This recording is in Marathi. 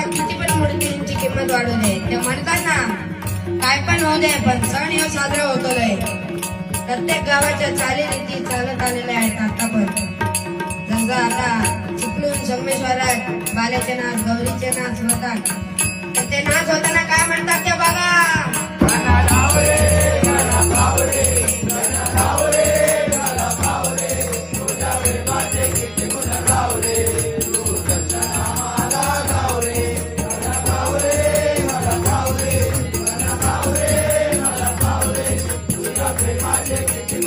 आता किती पण मूर्तींची किंमत वाढू दे. ते म्हणतात ना काय पण होऊ दे पण सण ह्यो साजरा होतो लय प्रत्येक गावाच्या चालीरीती चालत आलेल्या आहेत आता पण. जसं आता चिपळूण संमेश्वरात बाल्याचे नाच गौरीचे नाच होतात. तर ते नाच होतात Madre, Madre, Madre.